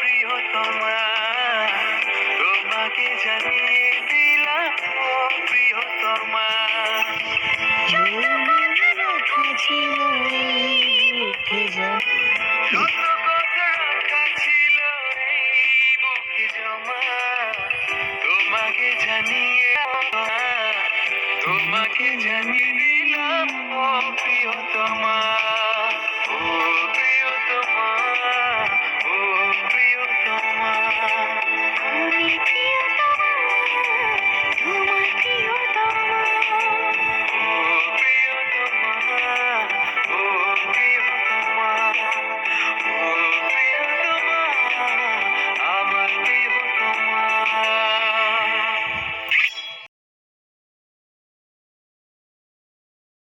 প্রিয়তমা, তোমাকে জানিয়ে দিলাম প্রিয়তমা। যত কথা ছিল, এই বুকে জমা। তোমাকে জানিয়ে তোমাকে জানিয়ে দিলাম আমার